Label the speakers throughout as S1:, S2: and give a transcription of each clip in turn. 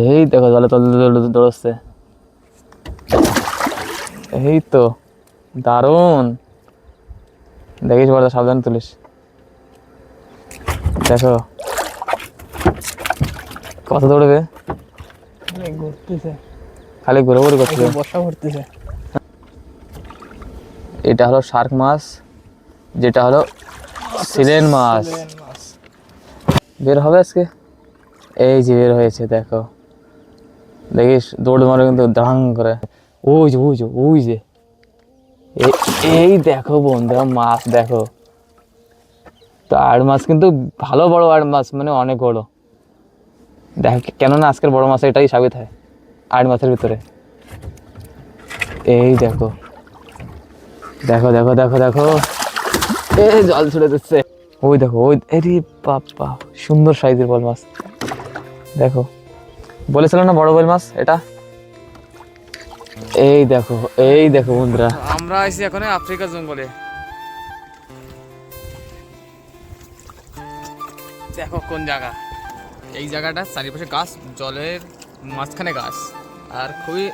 S1: এই দেখো জলে তল দৌড়চ্ছে। এই তো, দারুণ। দেখিস বড় সাবধান তুলিস। দেখো। কত দৌড়বে? খালি ঘুরে ঘুরে করছে
S2: বর্ষা
S1: এটা হলো শার্ক মাছ, যেটা হলো সিলেন মাছ। বের হবে আজকে? এই যে বের হয়েছে, দেখো। দেখিস, দৌড় মারে কিন্তু দাং করে। ওই যে ওই যে ওই যে। এই- দেখো বন্ধুরা, মাছ দেখো। তো আর মাছ কিন্তু ভালো বড় আর মাছ মানে অনেক বড়। দেখ, কেননা আজকের বড় মাছ এটাই সাবিত হয় আট মাছের ভিতরে। এই দেখো। দেখো দেখো দেখো দেখো। এ, জল ছুড়ে দিচ্ছে। ওই দেখো, ওই, এরি বাবা সুন্দর সাইজের বল মাছ। দেখো। বলেছিলাম না বড় বল মাছ? এটা? এই দেখো এই দেখো বন্ধুরা। আমরা আইছি এখন আফ্রিকা জঙ্গলে। দেখো কোন জায়গা। এই জায়গাটা চারিপাশে গাছ, জলের মাঝখানে গাছ। আর খুবই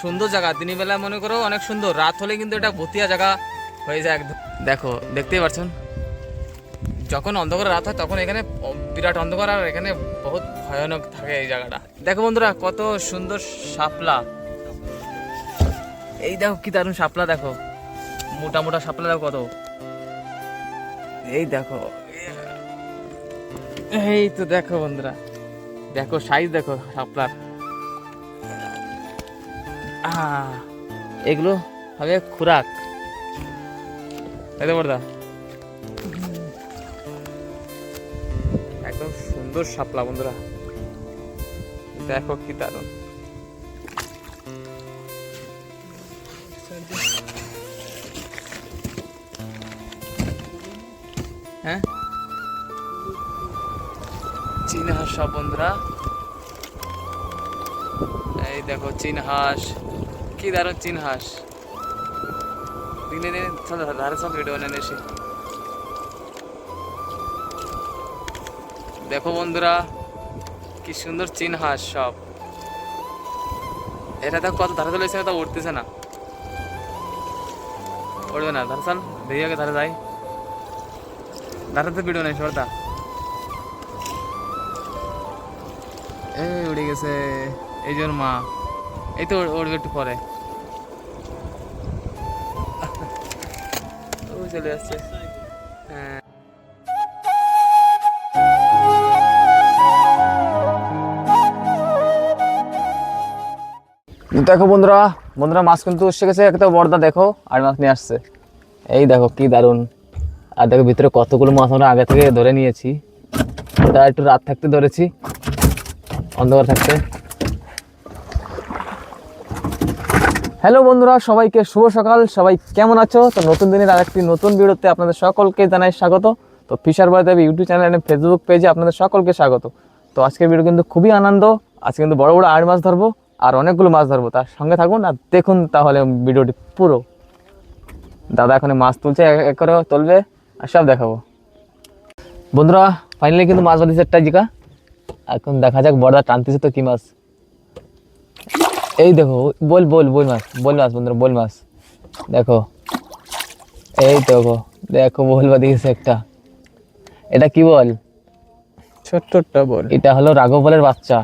S1: সুন্দর জায়গা। দিনের বেলা মনে করো অনেক সুন্দর। রাত হলে কিন্তু এটা ভতিয়া জায়গা হয়ে যায় একদম। দেখো, দেখতেই পাচ্ছেন যখন অন্ধকার রাত হয়, তখন এখানে বিরাট অন্ধকার আর এখানে বহুত ভয়ানক থাকে এই জায়গাটা। দেখো বন্ধুরা, কত সুন্দর শাপলা। এই দেখো কি দারুণ শাপলা দেখো। মোটা মোটা শাপলা দেখো কত। এই দেখো। এই তো দেখো বন্ধুরা। দেখো সাইজ দেখো শাপলার। এগুলো হবে খুরাক। তাই তো একদম সুন্দর শাপলা, বন্ধুরা। দেখো কি দারুণ। হ্যাঁ? সব, বন্ধুরা। এই দেখো চীন হাঁস কি দারুণ চীন হাঁস দিনে দিনে ধারে চল ভিডিও বানানো এসে দেখো বন্ধুরা, কি সুন্দর চীন হাঁস সব। এটা তো কত ধারে চলেছে তা উঠতেছে না। উঠবে না, ধারে চল দেখি আগে ধারে যাই। ধারে তো ভিডিও নেই, সরদা। এই উড়ে গেছে, এই জন্য মা। এই তো উড়বে একটু পরে। চলে আসছে। হ্যাঁ। দেখো বন্ধুরা বন্ধুরা মাছ কিন্তু এসে গেছে, একটা বর্দা দেখো, আর মাছ নিয়ে আসছে। এই দেখো কি দারুণ। আর দেখো ভিতরে কতগুলো মাছ আমরা আগে থেকে ধরে নিয়েছি। ওটা একটু রাত থাকতে ধরেছি। অন্ধকার থাকতে। হ্যালো বন্ধুরা, সবাইকে শুভ সকাল। সবাই কেমন আছো? তো নতুন দিনের আরেকটি নতুন ভিডিওতে আপনাদের সকলকে জানাই স্বাগত। তো Fisher Debi YouTube channel Facebook পেজে আপনাদের সকলকে স্বাগত। তো আজকের ভিডিও কিন্তু খুবই আনন্দ। আজকে কিন্তু বড় বড় আড় মাছ ধরবো। আর অনেকগুলো মাছ ধরবো তার সঙ্গে থাকুন আর দেখুন তাহলে ভিডিওটি পুরো। দাদা এখন মাছ তুলছে এক করে তুলবে আর সব দেখাবো। বন্ধুরা ফাইনালি কিন্তু মাছ বাঁধিছে একটা জিকা এখন দেখা যাক বড়দা টানতেছে তো কি মাছ। এই দেখো বল বল বল মাছ বল মাছ বন্ধুরা বল মাছ। দেখো এই দেখো দেখো বল বাঁধিয়েছে একটা। এটা কি বল?
S2: ছোট্টটা বল।
S1: এটা হলো রাঘব বলের বাচ্চা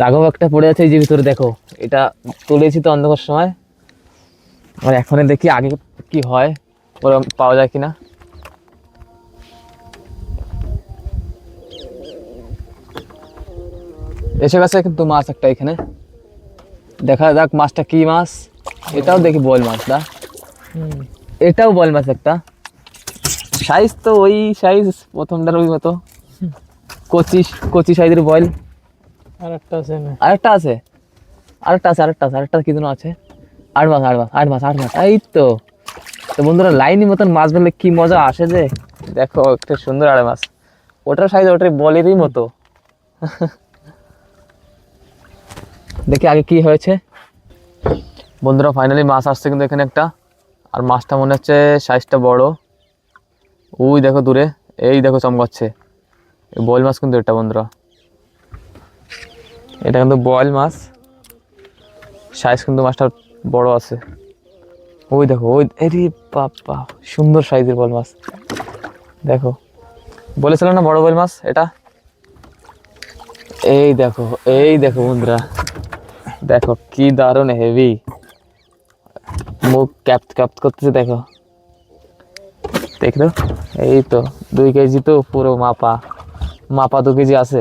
S1: রাঘব একটা পড়ে আছে এই যে ভিতরে দেখো এটা তুলেছি তো অন্ধকার সময়। আর এখন দেখি আগে কি হয় ওরা পাওয়া যায় কিনা। এসে গেছে কিন্তু মাছ একটা এখানে। দেখা যাক মাছটা কি মাছ এটাও দেখি বল মাছ দা। এটাও বল মাছ একটা। সাইজ তো ওই সাইজ প্রথমটার ওই মতো। কচি কচি সাইজের বয়েল
S2: আর একটা আছে না।
S1: আরেকটা আছে? আরেকটা আছে আরেকটা আছে, আরেকটা কি যেন আছে? আট মাস আট মাস আট মাস আট মাস এই তো। তো বন্ধুরা, লাইনি মতন মাছ ধরলে কি মজা আসে যে? দেখো, একটা সুন্দর আড়ে মাছ ওটার সাইজ ওটার বলেরই মতো। দেখি আগে কি হয়েছে। বন্ধুরা ফাইনালি মাছ আসছে কিন্তু এখানে একটা। আর মাছটা মনে হচ্ছে সাইজটা বড়। ওই দেখো দূরে। এই দেখো চমকাচ্ছে। বল মাছ কিন্তু এটা, বন্ধুরা। এটা কিন্তু বয়েল মাছ। সাইজ কিন্তু মাছটা বড় আছে। ওই দেখো, ওই, এরি বাবা সুন্দর সাইজের বল মাছ। দেখো, বলেছিল না বড় বল মাছ এটা? এই দেখো এই দেখো বন্ধুরা। দেখো, কি দারুণ হেভি মুখ ক্যাপ ক্যাপ করতেছে, দেখো। দেখল এই তো, দুই কেজি তো পুরো মাপা। মাপা দু কেজি আছে।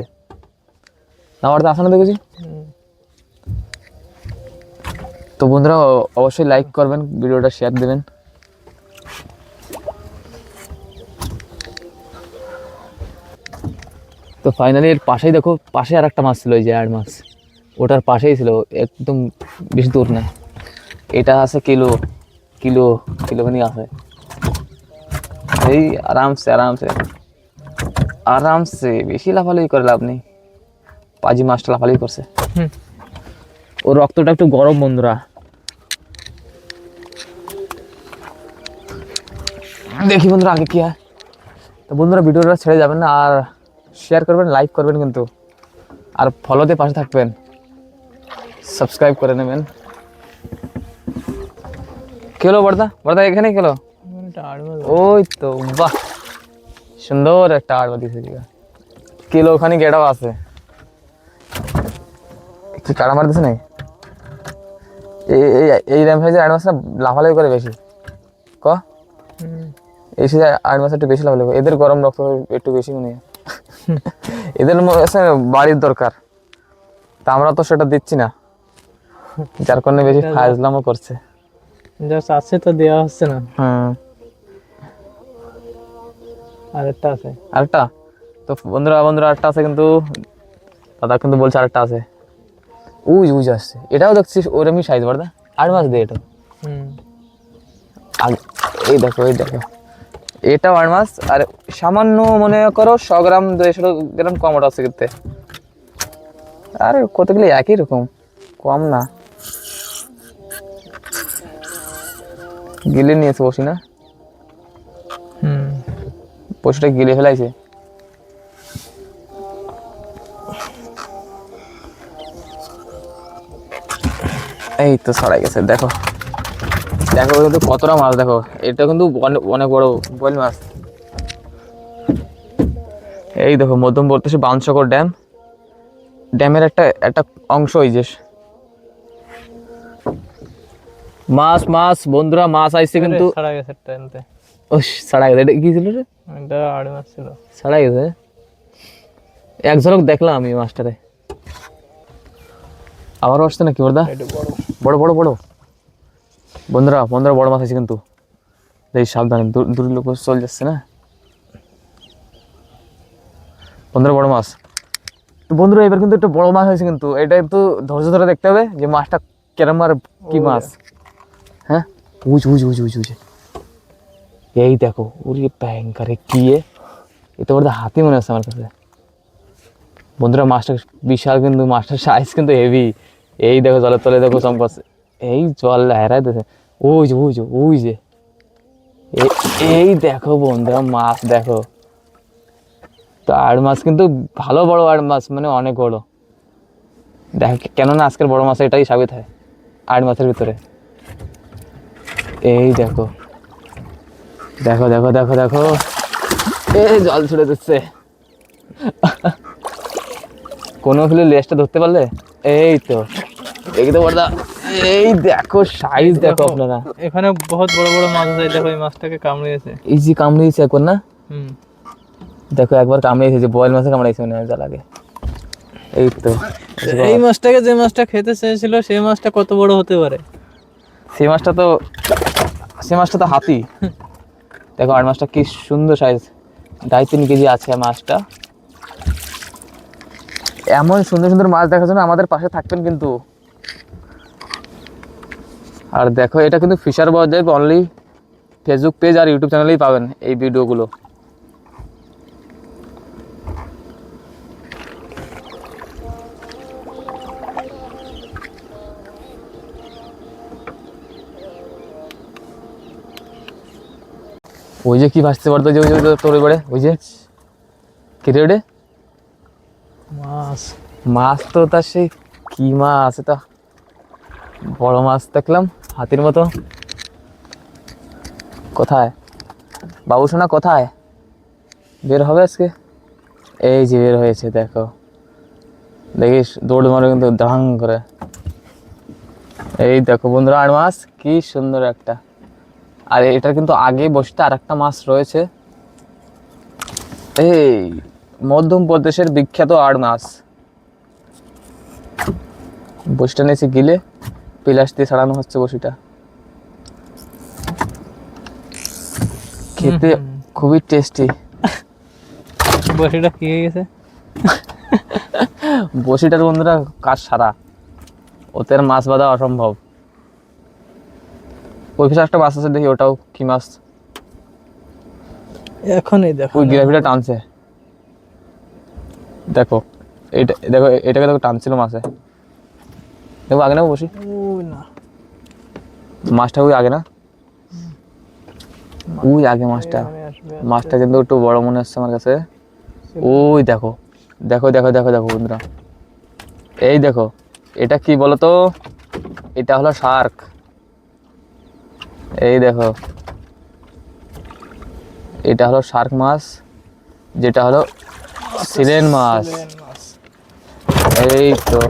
S1: আমার তো আসে না দু কেজি
S2: হুম।
S1: তো বন্ধুরা, অবশ্যই লাইক করবেন, ভিডিওটা শেয়ার দেবেন। তো ফাইনালি এর পাশেই দেখো, পাশে আর একটা মাছ ছিল ওই যে আর মাছ। ওটার পাশেই ছিল, একদম বেশি দূর না। এটা আছে কিলো কিলো কিলোখানি আছে। এই আরামসে আরামসে। আরামসে, বেশি লাফালাফি করে লাভ নেই। পাজি মাছটা লাফালাফি করছে। ওর রক্তটা একটু গরম বন্ধুরা। দেখি বন্ধুরা আগে কি হয়। তো বন্ধুরা ভিডিওটা ছেড়ে যাবেন না আর শেয়ার করবেন লাইক করবেন কিন্তু। আর ফলোতে পাশে থাকবেন। সাবস্ক্রাইব করে নেবেন। কেলো বর্দা বর্দা এখানে কেলো ওই তো বাহ। সুন্দর একটা আড়বা দিছে কিলো ওখানে গেটাও আছে? কাড়া নাই? এই এই এই লাফালাফি করে বেশি। ক? এই আড় মাছ একটু বেশি লাফালাফি। এদের গরম রক্ত একটু বেশি মনে এদের বাড়ির দরকার। তা আমরা তো সেটা দিচ্ছি না। যার কারণে বেশি ফাজলামও করছে।
S2: জাস্ট আছে তো দেওয়া হচ্ছে না।
S1: হুম
S2: আরেকটা আছে।
S1: আরেকটা? তো বন্ধুরা বন্ধুরা আরেকটা আছে কিন্তু দাদা কিন্তু বলছে আরেকটা আছে। উজ উজ আসছে এটাও দেখছিস ওরমই সাইজ বাড়দা আট মাস দিয়ে এটা। এই দেখো এই দেখো। এটাও আট মাস আর সামান্য মনে করো শ গ্রাম দেড়শো গ্রাম কম ওটা আছে কিন্তু। আর কতগুলো একই রকম? কম না। গিলে নিয়েছে বসি না
S2: হুম।
S1: পশুটা গিলে ফেলাইছে। এই তো ছড়াই গেছে দেখো। দেখো কিন্তু কতটা মাছ দেখো। এটা কিন্তু অনেক বড় বল মাছ। এই দেখো মধ্যমবর্তী বাউনসাগর ড্যাম। ড্যামের একটা একটা অংশ এই যে। মাছ মাছ বন্ধুরা মাছ আইছে কিন্তু
S2: ছাড়া গেছে একটা এনতে।
S1: ও ছাড়া গেছে। এটা কি ছিল রে?
S2: এটা আড় মাছ ছিল।
S1: ছাড়া গেছে। এক ঝলক দেখলাম আমি মাস্টারে আবারও আসছে নাকি
S2: এটা বড়।
S1: বড় বড় বড়। বন্ধুরা বন্ধুরা বড় মাছ আছে কিন্তু। এই সাবধানে দূর লোক চল যাচ্ছে না? বন্ধুরা বড় মাছ। তো বন্ধুরা এবার কিন্তু একটা বড় মাছ হয়েছে কিন্তু। এটা একটু ধৈর্য ধরে দেখতে হবে যে মাছটা কেরম আর কি মাছ। হ্যাঁ? উজ উজ উজ উজ উজ। এই দেখো ওরে ভয়ঙ্করে কি এ। এ তো ওটা হাতি মনে হচ্ছে আমার কাছে। বন্ধুরা মাছটা বিশাল কিন্তু মাছটার সাইজ কিন্তু হেভি এই দেখো জলের তলে দেখো চমকাচ্ছে এই জল হেরাই দিছে। ওই যে ওই যে ওই যে। এই দেখো বন্ধুরা, মাছ দেখো। তো আড় মাছ কিন্তু ভালো বড় আড় মাছ মানে অনেক বড়। দেখো, কেননা আজকের বড় মাছ এটাই সাবিত হয় আট মাছের ভিতরে। এই দেখো। দেখো দেখো দেখো দেখো। এই জল ছুড়ে দিচ্ছে। কোনো ফিলে লেজটা ধরতে পারলে? এই তো। দেখতে পারদা এই দেখো সাইজ দেখো আপনারা।
S2: এখানে বহুত বড় বড় মাছ আছে দেখো এই মাছটাকে কামড়িয়েছে।
S1: যে কামড়িয়েছে একবার না?
S2: হুম।
S1: দেখো একবার কামড়িয়েছে যে বয়েল মাছে কামড়াইছে মনে হয় লাগে এই তো
S2: এই মাছটাকে যে মাছটা খেতে চেয়েছিল সেই মাছটা কত বড় হতে পারে?
S1: সেই মাছটা তো সেই মাছটা তো হাতি। দেখো আর মাছটা কি সুন্দর সাইজ ঢাই তিন কেজি আছে মাছটা। এমন সুন্দর সুন্দর মাছ দেখার জন্য আমাদের পাশে থাকবেন কিন্তু। আর দেখো এটা কিন্তু Fisher Bazar only Facebook page আর ইউটিউব চ্যানেলেই পাবেন এই ভিডিওগুলো। ওই যে কি ভাসতে পারতো যে ওই যে তোর এবারে ওই যে কি রে
S2: মাছ।
S1: মাছ তো তার সেই কি মাছ আছে তো বড় মাছ দেখলাম। হাতির মতো। কোথায়? বাবু সোনা, কোথায়? বের হবে আজকে? এই যে বের হয়েছে, দেখো। দেখিস, দৌড় মারো কিন্তু ধাং করে। এই দেখো বন্ধুরা, আর মাছ, কি সুন্দর একটা। আর এটা কিন্তু আগে বসতে আর একটা মাছ রয়েছে। এই, মধ্যম প্রদেশের বিখ্যাত আড় মাছ। বসিটা নিয়েছি গিলে। পিলাস দিয়ে ছাড়ানো হচ্ছে বসিটা। খেতে খুবই টেস্টি
S2: বসিটা কি হয়ে গেছে?
S1: বসিটার বন্ধুরা কাজ সারা। ওতে আর মাছ বাঁধা অসম্ভব। ওই পিছনে একটা মাছ আছে দেখি ওটাও কি মাছ?
S2: এখনই দেখো
S1: ওই গ্রাভিটা টানছে। দেখো এটা দেখো এটাকে দেখো টানছিল মাছে। দেখো আগে না বসি। মাছটা ওই আগে না? ওই আগে মাছটা। মাছটা কিন্তু একটু বড় মনে হচ্ছে আমার কাছে। ওই দেখো দেখো দেখো দেখো দেখো বন্ধুরা। এই দেখো এটা কি বলো তো এটা হলো শার্ক। এই দেখো। এটা হলো শার্ক মাছ যেটা হলো সিলেন মাছ। এই তো।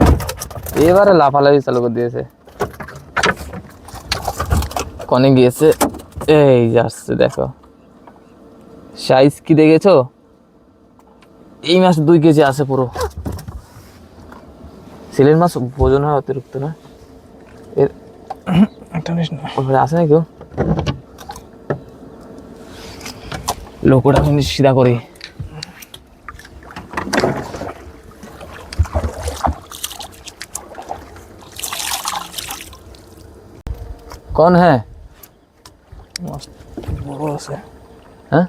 S1: এবারে লাফালাফি চালু করে দিয়েছে। কনে গিয়েছে এই যাচ্ছে দেখো। সাইজ কি দেখেছ? এই মাছ দুই কেজি আছে পুরো। সিলেন মাছ ভোজন হয় অতিরিক্ত না? এর আছে না কেউ লোকটা সিধা করি। कौन है
S2: মাছ বড় আছে
S1: হ্যাঁ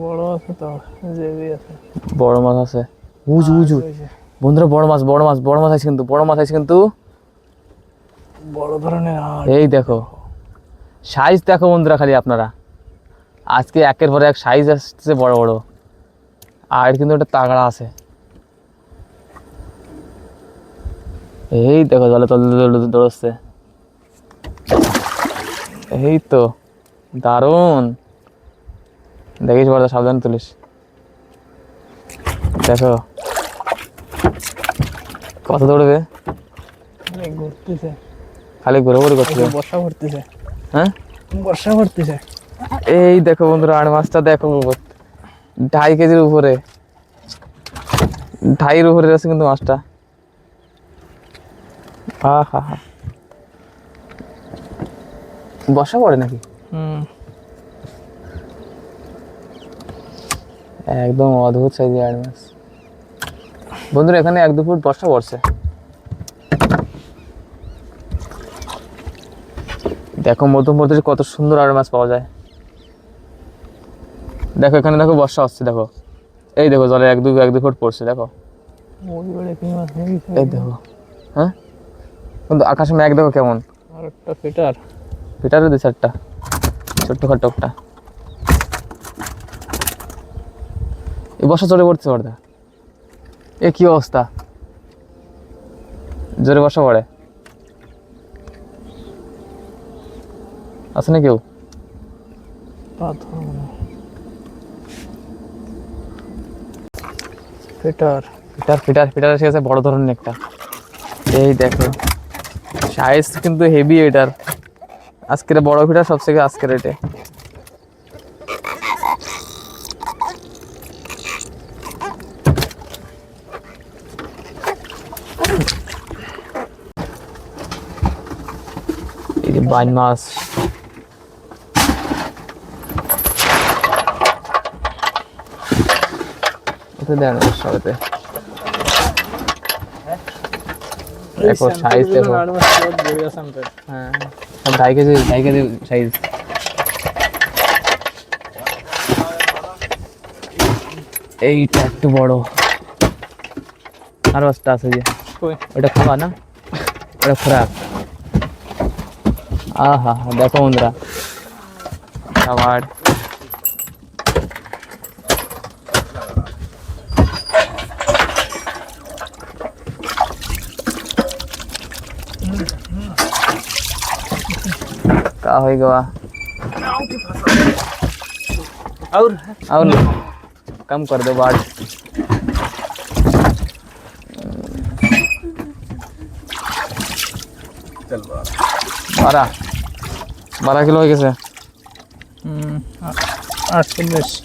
S2: বড় আছে তো জেবি আছে
S1: বড় মাছ আছে উজ উজ উজ।
S2: ওই যে
S1: বন্ধুরা বড় মাছ বড় মাছ বড় মাছ আছে কিন্তু বড় মাছ আছে কিন্তু
S2: বড় ধরনের আর
S1: এই দেখো সাইজ দেখো বন্ধুরা খালি আপনারা আজকে একের পর এক সাইজ আসছে বড় বড় আর কিন্তু ওটা তাগড়া আছে এই দেখো জলে তল দৌড়চ্ছে এই তো দারুণ। দেখিস বড় সাবধান তুলিস। দেখো। কত দৌড়বে?
S2: ঘুরতেছে।
S1: খালি ঘুরে ঘুরে
S2: এই বর্ষা ভরতেছে
S1: হ্যাঁ?
S2: বর্ষা ভরতেছে
S1: এই দেখো বন্ধুরা আর মাছটা দেখো ঢাই কেজির উপরে। ঢাইয়ের উপরে আছে কিন্তু মাছটা। হা হা হা। বসা পড়ে নাকি? একদম অদ্ভুত সাইজের আর মাছ বন্ধুরা এখানে এক দু ফুট বর্ষা পড়ছে। দেখো মধ্যপ্রদেশে কত সুন্দর আর মাছ পাওয়া যায়। দেখো এখানে দেখো বর্ষা হচ্ছে দেখো। এই দেখো জলে এক দু এক দু ফুট পড়ছে দেখো। এই দেখো। হ্যাঁ? কিন্তু আকাশে মেঘ দেখো কেমন।
S2: আর একটা ফিটার।
S1: ফিটারও দু চারটা ছোট্ট খাট্ট একটা। এ বর্ষা চলে পড়ছে বর্দা এ কি অবস্থা? জোরে বর্ষা পড়ে। আছে না কেউ।
S2: ফিটার।
S1: ফিটার ফিটার ফিটার এসে গেছে বড় ধরনের একটা। এই দেখো সাইজ কিন্তু হেভি এটার। আজকের বড় ফিটার সবথেকে আজকের রেটে। এই যে বাইন মাছ। দেন সবাইতে দেখো সাইজ দেখো। হ্যাঁ সব ঢাই কেজি ঢাই কেজি সাইজ এইটা একটু বড়। আর বাসটা আছে যে। ওটা খাবা না? ওটা খোরাক আহা দেখো বন্ধুরা। খাবার का हो गया
S2: और?
S1: और कम कर दो बाढ़ बारह। बारह किलो कैसे? हम्म,
S2: आठ सौ बीस